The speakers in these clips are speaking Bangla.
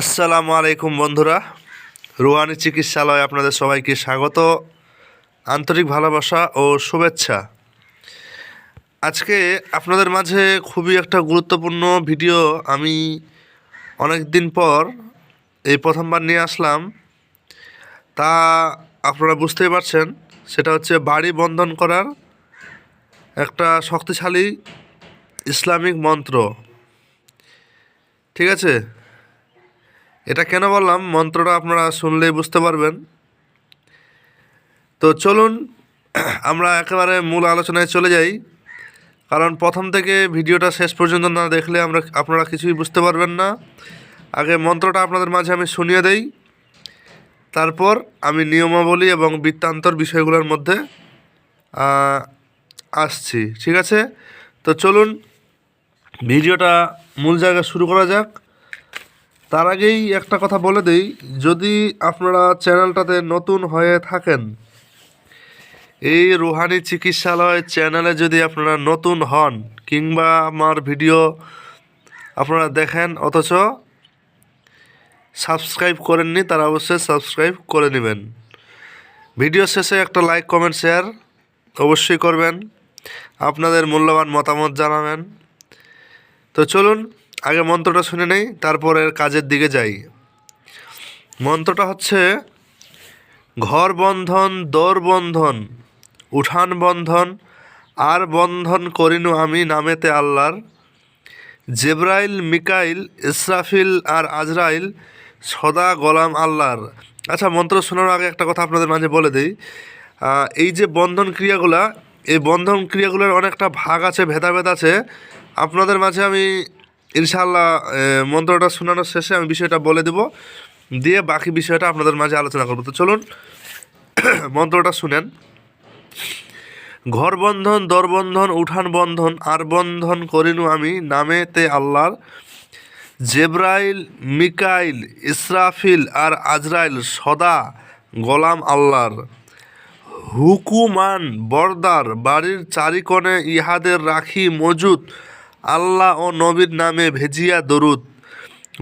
আসসালামু আলাইকুম বন্ধুরা। রুহানি চিকিৎসালয় আপনাদের সবাইকে স্বাগত। আন্তরিক ভালোবাসা ও শুভেচ্ছা। আজকে আপনাদের মাঝে খুবই একটা গুরুত্বপূর্ণ ভিডিও আমি অনেক দিন পর এই প্রথমবার নিয়ে আসলাম। তা আপনারা বুঝতেই পারছেন, সেটা হচ্ছে বাড়ি বন্ধন করার একটা শক্তিশালী ইসলামিক মন্ত্র। ঠিক আছে? এটা কেন বললাম? মন্ত্রটা আপনারা শুনলেই বুঝতে পারবেন। তো চলুন, আমরা একেবারে মূল আলোচনায় চলে যাই। কারণ প্রথম থেকে ভিডিওটা শেষ পর্যন্ত না দেখলে আমরা, আপনারা কিছুই বুঝতে পারবেন না। আগে মন্ত্রটা আপনাদের মাঝে আমি শুনিয়ে দেই। তারপর আমি নিয়মাবলী এবং বৃত্তান্তর বিষয়গুলোর মধ্যে আসছি। ঠিক আছে? তো চলুন, ভিডিওটা মূল জায়গায় শুরু করা যাক। তার আগেই একটা কথা বলে দিই, যদি আপনারা চ্যানেলটাতে নতুন হয়ে থাকেন, এই রুহানি চিকিৎসালয় চ্যানেলে যদি আপনারা নতুন হন, কিংবা আমার ভিডিও আপনারা দেখেন, অথচ সাবস্ক্রাইব করেননি, তারা অবশ্যই সাবস্ক্রাইব করে নেবেন। ভিডিও শেষে একটা লাইক, কমেন্ট, শেয়ার অবশ্যই করবেন। আপনাদের মূল্যবান মতামত জানাবেন। তো চলুন আগে মন্ত্রটা শুনে নেই, তারপর কাজের দিকে যাই। মন্ত্রটা হচ্ছে, ঘর বন্ধন, দোর বন্ধন, উঠান বন্ধন, আর বন্ধন করিনু আমি নামেতে আল্লাহর। জেব্রাইল, মিকাইল, ইসরাফিল আর আজরাইল সদা গোলাম আল্লাহর। আচ্ছা মন্ত্র শোনার আগে একটা কথা আপনাদের মাঝে বলে দিই। এই যে বন্ধন ক্রিয়াগুলা, এই বন্ধন ক্রিয়াগুলোর অনেকটা ভাগ আছে, ভেদাভেদ আছে। আপনাদের মাঝে আমি ইনশাল্লাহ মন্ত্রটা শোনানোর শেষে আমি বিষয়টা বলে দেব। দিয়ে বাকি বিষয়টা আপনাদের মাঝে আলোচনা করব। তো চলুন, মন্ত্রটা শুনেন। ঘর বন্ধন, দর বন্ধন, উঠান বন্ধন, আর বন্ধন করিনু আমি নামেতে আল্লাহর। জেব্রাইল, মিকাইল, ইসরাফিল আর আজরাইল সদা গোলাম আল্লাহর। হুকুমান, বরদার, বাড়ির চারিকোণে ইহাদের রাখি মজুদ। আল্লাহ ও নবীর নামে ভেজিয়া দরুদ।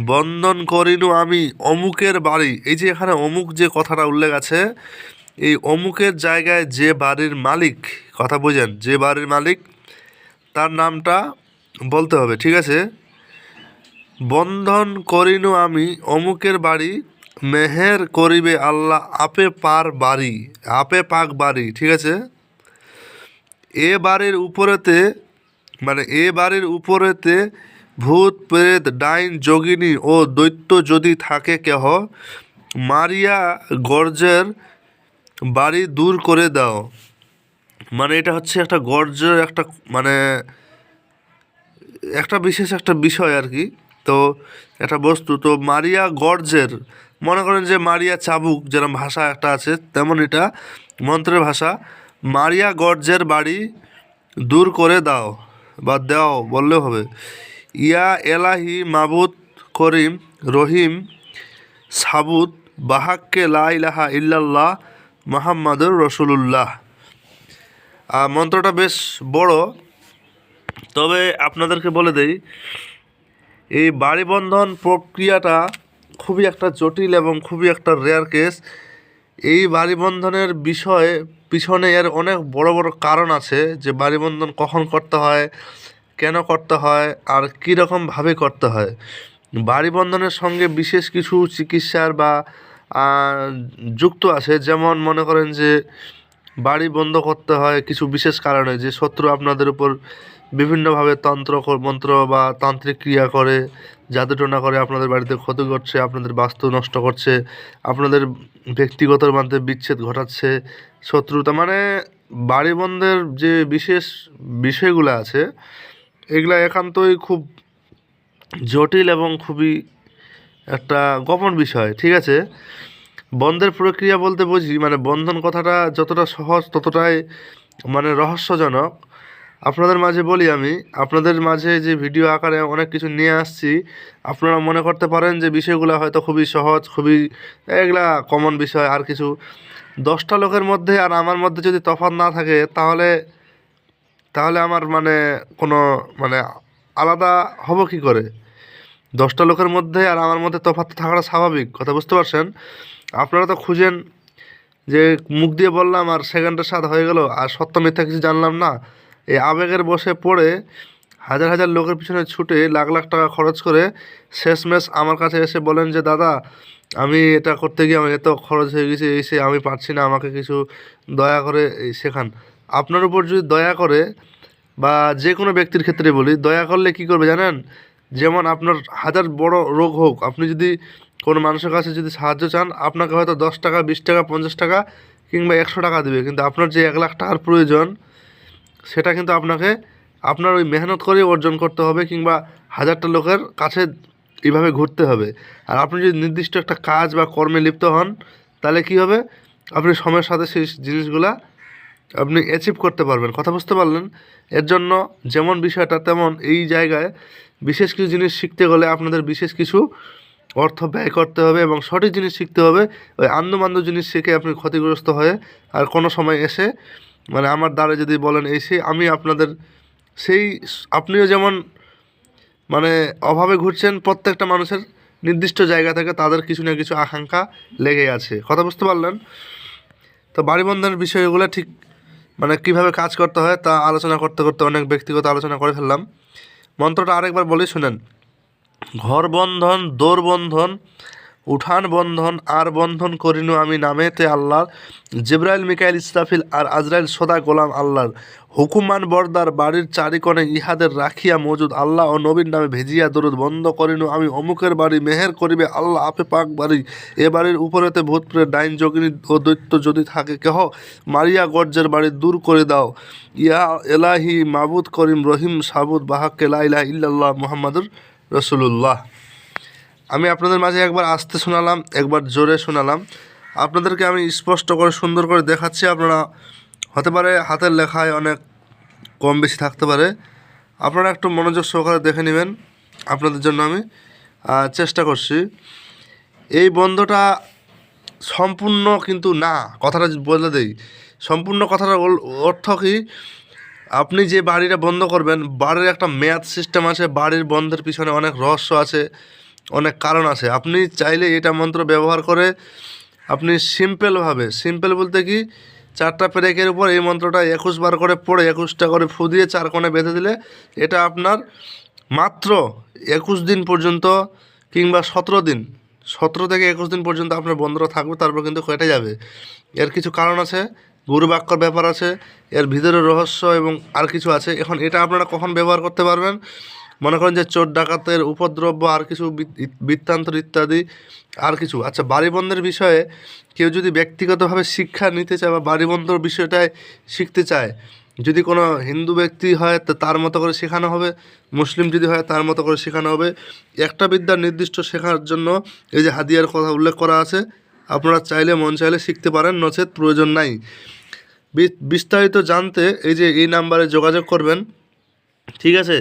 বন্দন করিনু আমি অমুকের বাড়ি। এই যে এখানে অমুক যে কথাটা উল্লেখ আছে, এই অমুকের জায়গায় যে বাড়ির মালিক, কথা বোঝেন, যে বাড়ির মালিক, তার নামটা বলতে হবে, ঠিক আছে? বন্ধন করিনু আমি অমুকের বাড়ি, মেহের করিবে আল্লাহ আপে পার বাড়ি, আপে পাক বাড়ি, ঠিক আছে? এ বাড়ির উপরেতে মানে এ বাড়ির উপরেতে ভূত, প্রেত, ডাইন, যোগিনী ও দৈত্য যদি থাকে কেহ, মারিয়া গর্জের বাড়ি দূর করে দাও। মানে এটা হচ্ছে একটা গর্জের একটা মানে একটা বিশেষ একটা বিষয় আর কি। তো একটা বস্তু, তো মারিয়া গর্জের, মনে করেন যে মারিয়া চাবুক, যেরকম ভাষা একটা আছে, তেমন এটা মন্ত্রের ভাষা, মারিয়া গর্জের বাড়ি দূর করে দাও। বা দাও বললেও হবে। ইয়া এলাহি মাবুদ করিম রহিম সাবুদ বাহাক্কে লা ইলাহা ইল্লাল্লাহ মোহাম্মদুর রসুলুল্লাহ। মন্ত্রটা বেশ বড়, তবে আপনাদেরকে বলে দেই, এই বাড়ি বন্ধন প্রক্রিয়াটা খুবই একটা জটিল এবং খুবই একটা রেয়ার কেস এই বাড়ি বন্ধনের বিষয়ে পিছনে এর অনেক বড় বড় কারণ আছে যে বাড়ি বন্ধন কখন করতে হয়, কেন করতে হয়, আর কী রকমভাবে করতে হয়। বাড়ি বন্ধনের সঙ্গে বিশেষ কিছু চিকিৎসার বা যুক্ত আছে। যেমন মনে করেন যে, বাড়ি বন্ধ করতে হয় কিছু বিশেষ কারণে, যে শত্রু আপনাদের উপর বিভিন্নভাবে তন্ত্র মন্ত্র বা তান্ত্রিক ক্রিয়া করে। জাদুটোনা করে আপনাদের বাড়িতে ক্ষতি করছে, আপনাদের বাস্তু নষ্ট করছে, আপনাদের ব্যক্তিগত মধ্যে বিচ্ছেদ ঘটাচ্ছে, শত্রুতা মানে বাড়ি বন্ধের যে বিশেষ বিষয়গুলো আছে, এগুলা একান্তই খুব জটিল এবং খুবই একটা গোপন বিষয়, ঠিক আছে? বন্ধের প্রক্রিয়া বলতে বুঝি মানে বন্ধন কথাটা যতটা সহজ ততটাই মানে রহস্যজনক। আপনাদের মাঝে বলি আমি, আপনাদের মাঝে যে ভিডিও আকারে অনেক কিছু নিয়ে আসছি, আপনারা মনে করতে পারেন যে বিষয়গুলো হয়তো খুবই সহজ, খুবই, এগুলা কমন বিষয়, আর কিছু। দশটা লোকের মধ্যে আর আমার মধ্যে যদি তফাৎ না থাকে, তাহলে তাহলে আমার মানে কোনো মানে আলাদা হব কি করে? দশটা লোকের মধ্যে আর আমার মধ্যে তফাৎ থাকাটা স্বাভাবিক, কথা বুঝতে পারছেন? আপনারা তো খুঁজেন যে মুখ দিয়ে বললাম আর সেকেন্ডের স্বাদ হয়ে গেল, আর সত্য মিথ্যা কিছু জানলাম না। এই আবেগের বসে পড়ে হাজার হাজার লোকের পিছনে ছুটে লাখ লাখ টাকা খরচ করে শেষমেশ আমার কাছে এসে বলেন যে, দাদা, আমি এটা করতে গিয়ে আমার এত খরচ হয়ে গেছে, এই সে আমি পারছি না, আমাকে কিছু দয়া করে শেখান। আপনার উপর যদি দয়া করে বা যে কোনো ব্যক্তির ক্ষেত্রে বলি, দয়া করলে কি করবে জানেন? যেমন আপনার হাজার বড় রোগ হোক, আপনি যদি কোনো মানুষের কাছে যদি সাহায্য চান, আপনাকে হয়তো দশ টাকা, বিশ টাকা, পঞ্চাশ টাকা কিংবা একশো টাকা দেবে, কিন্তু আপনার যে এক লাখ টাকার প্রয়োজন সেটা কিন্তু আপনাকে, আপনার ওই মেহনত করেই অর্জন করতে হবে কিংবা হাজারটা লোকের কাছে এইভাবে ঘুরতে হবে। আর আপনি যদি নির্দিষ্ট একটা কাজ বা কর্মে লিপ্ত হন, তাহলে কি হবে? আপনি সময়ের সাথে সেই জিনিসগুলা আপনি অ্যাচিভ করতে পারবেন। কথা বুঝতে পারলেন? এর জন্য যেমন বিষয়টা, তেমন এই জায়গায় বিশেষ কিছু জিনিস শিখতে গেলে আপনাদের বিশেষ কিছু অর্থ ব্যয় করতে হবে এবং সঠিক জিনিস শিখতে হবে। ওই আন্দোমান্দ জিনিস শিখে আপনি ক্ষতিগ্রস্ত হয়ে আর কোনো সময় এসে মানে আমার দ্বারা যদি বলেন এসে আমি আপনাদের সেই আপনিও যেমন মানে অভাবে ঘুরছেন, প্রত্যেকটা মানুষের নির্দিষ্ট জায়গা থেকে তাদের কিছু না কিছু আকাঙ্ক্ষা লেগে আছে। কথা বুঝতে পারলেন? তো বাড়ি বন্ধনের বিষয়গুলো ঠিক মানে কীভাবে কাজ করতে হয় তা আলোচনা করতে করতে অনেক ব্যক্তিগত আলোচনা করে ফেললাম। মন্ত্রটা আরেকবার বলি, শুনেন। ঘর বন্ধন দোর বন্ধন উঠান বন্ধন আর বন্ধন করিনু আমি নামেতে আল্লাহর। জিব্রাইল, মিকাইল, ইসরাফিল আর আজরাইল সদা গোলাম আল্লাহর। হুকুমান বর্দার বাড়ির চারিকণে ইহাদের রাখিয়া মজুদ আল্লাহ ও নবীর নামে ভেজিয়া দরুদ বন্ধ করিনু আমি। অমুকের বাড়ি মেহের করিবে আল্লাহ আপে পাক বাড়ি। এ বাড়ির উপরেতে ভূতপ্রে ডাইন যোগিনী ও দৈত্য যদি থাকে কেহ, মারিয়া গর্জের বাড়ি দূর করে দাও। ইয়া এলাহি মাবুদ করিম রহিম সাবুদ বাহাক্কে লাইলা ইল্লাল্লাহ মুহাম্মাদুর রসুলুল্লাহ। আমি আপনাদের মাঝে একবার আসতে শোনালাম, একবার জোরে শোনালাম। আপনাদেরকে আমি স্পষ্ট করে, সুন্দর করে দেখাচ্ছি। আপনারা হতে পারে হাতের লেখায় অনেক কম বেশি থাকতে পারে। আপনারা একটু মনোযোগ সহকারে দেখে নেবেন আপনাদের জন্য আমি চেষ্টা করছি। এই বন্ধটা সম্পূর্ণ কিন্তু না, কথাটা বলে দেই। সম্পূর্ণ কথাটার ওল- অর্থ কি? আপনি যে বাড়িটা বন্ধ করবেন, বাড়ির একটা মেয়াদ সিস্টেম আছে, বাড়ির বন্ধের পিছনে অনেক রহস্য আছে। অনেক কারণ আছে। আপনি চাইলে এটা মন্ত্র ব্যবহার করে আপনি সিম্পলভাবে সিম্পল বলতে কি, চারটা পেরেকের উপর এই মন্ত্রটা একুশ বার করে পড়ে, একুশটা করে ফু দিয়ে চার কোণে বেঁধে দিলে এটা আপনার মাত্র একুশ দিন পর্যন্ত কিংবা সতেরো দিন, সতেরো থেকে একুশ দিন পর্যন্ত আপনার বন্ধটা থাকবে, তারপর কিন্তু কেটে যাবে। এর কিছু কারণ আছে গুরু বাক্যর ব্যাপার আছে, এর ভিতরে রহস্য এবং আর কিছু আছে। এখন এটা আপনারা কখন ব্যবহার করতে পারবেন? মনে করেন যে চোর ডাকাতের উপদ্রব্য আর কিছু বৃত্তান্তর ইত্যাদি, আর কিছু। আচ্ছা বাড়ি বন্ধের বিষয়ে কেউ যদি ব্যক্তিগতভাবে শিক্ষা নিতে চায় বা বাড়ি বন্ধর বিষয়টায় শিখতে চায়, যদি কোনো হিন্দু ব্যক্তি হয় তো তার মতো করে শেখানো হবে, মুসলিম যদি হয় তার মতো করে শেখানো হবে। একটা বিদ্যার নির্দিষ্ট শেখার জন্য এই যে হাদিয়ার কথা উল্লেখ করা আছে, আপনারা চাইলে মন চাইলে শিখতে পারেন, নচেত প্রয়োজন নাই। বিস্তারিত জানতে এই যে এই নাম্বারে যোগাযোগ করবেন। ঠিক আছে?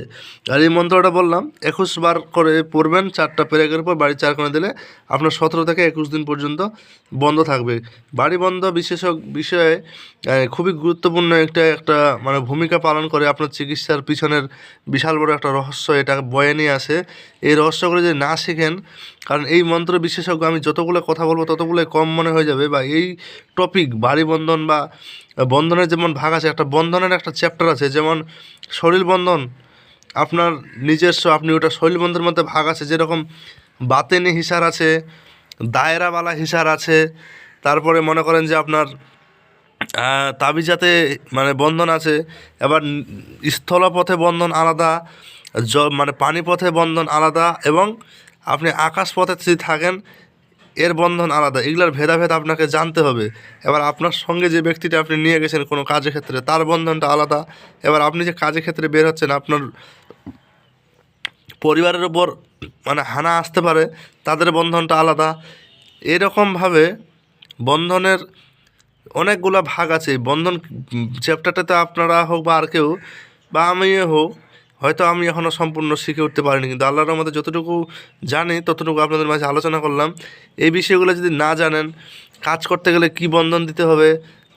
আর এই মন্ত্রটা বললাম, একুশ বার করে পড়বেন, চারটা পেরেকের পর বাড়ি চার করে দিলে আপনার সতেরো থেকে একুশ দিন পর্যন্ত বন্ধ থাকবে। বাড়ি বন্ধ বিশেষক বিষয়ে খুবই গুরুত্বপূর্ণ একটা একটা মানে ভূমিকা পালন করে আপনার চিকিৎসার পিছনের বিশাল বড় একটা রহস্য, এটা বয়ে নিয়ে আসে। এই রহস্যগুলো যদি না শেখেন, কারণ এই মন্ত্র বিশেষজ্ঞ, আমি যতগুলো কথা বলব ততগুলো কম মনে হয়ে যাবে, বা এই টপিক বাড়ি বন্ধন বা বন্ধনের যেমন ভাগ আছে, একটা বন্ধনের একটা চ্যাপ্টার আছে, যেমন শরীর বন্ধন আপনার নিজস্ব, আপনি ওটা শরীর বন্ধনের মধ্যে ভাগ আছে, যেরকম বাতেনি হিসার আছে দায়রাওয়ালা হিসার আছে, তারপরে মনে করেন যে আপনার তাবিজাতে মানে বন্ধন আছে, এবার স্থলপথে বন্ধন আলাদা, জ মানে পানিপথে বন্ধন আলাদা, এবং আপনি আকাশপথে যদি থাকেন এর বন্ধন আলাদা, এগুলোর ভেদাভেদ আপনাকে জানতে হবে। এবার আপনার সঙ্গে যে ব্যক্তিটা আপনি নিয়ে গেছেন কোনো কাজের ক্ষেত্রে, তার বন্ধনটা আলাদা। এবার আপনি যে কাজের ক্ষেত্রে বের হচ্ছেন, আপনার পরিবারের ওপর মানে হানা আসতে পারে, তাদের বন্ধনটা আলাদা। এরকমভাবে বন্ধনের অনেকগুলো ভাগ আছে। বন্ধন চ্যাপ্টারটাতে আপনারা হোক বা আর কেউ, বা আমিও হোক হয়তো আমি এখনও সম্পূর্ণ শিখে উঠতে পারিনি, কিন্তু আল্লাহর মধ্যে যতটুকু জানি, ততটুকু আপনাদের মাঝে আলোচনা করলাম। এই বিষয়গুলো যদি না জানেন, কাজ করতে গেলে কি বন্ধন দিতে হবে,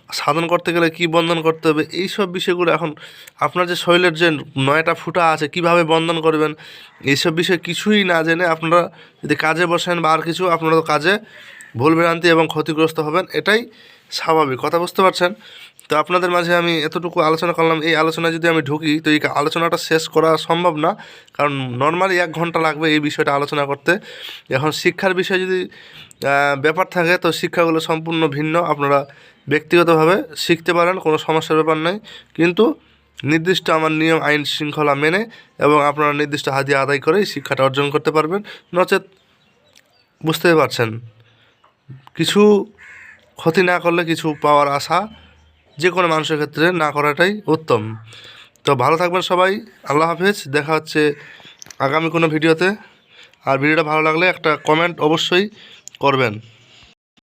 সাধন করতে গেলে কী বন্ধন করতে হবে এই সব বিষয়গুলো এখন আপনার যে শরীরের যে নয়টা ফুটা আছে, কীভাবে বন্ধন করবেন, এইসব বিষয়ে কিছুই না জেনে আপনারা যদি কাজে বসেন বা আর কিছু, আপনারা তো কাজে ভুলভ্রান্তি এবং ক্ষতিগ্রস্ত হবেন, এটাই স্বাভাবিক। কথা বুঝতে পারছেন? তো আপনাদের মাঝে আমি এতটুকু আলোচনা করলাম। এই আলোচনায় যদি আমি ঢুকি, তো এই আলোচনাটা শেষ করা সম্ভব না। কারণ নর্মালি এক ঘণ্টা লাগবে এই বিষয়টা আলোচনা করতে। এখন শিক্ষার বিষয়ে যদি ব্যাপার থাকে, তো শিক্ষাগুলো সম্পূর্ণ ভিন্ন। আপনারা ব্যক্তিগতভাবে শিখতে পারেন, কোনো সমস্যার ব্যাপার নেই। কিন্তু নির্দিষ্ট আমার নিয়ম, আইন শৃঙ্খলা মেনে এবং আপনারা নির্দিষ্ট হাদিয়া আদায় করেই শিক্ষাটা অর্জন করতে পারবেন। নচেত বুঝতেই পারছেন। কিছু ক্ষতি না করলে কিছু পাওয়ার আশা যে কোনো মানুষের ক্ষেত্রে না করাটাই উত্তম। তো ভালো থাকবেন সবাই, আল্লাহ হাফেজ। দেখা হচ্ছে আগামী কোনো ভিডিওতে। আর ভিডিওটা ভালো লাগলে একটা কমেন্ট অবশ্যই করবেন।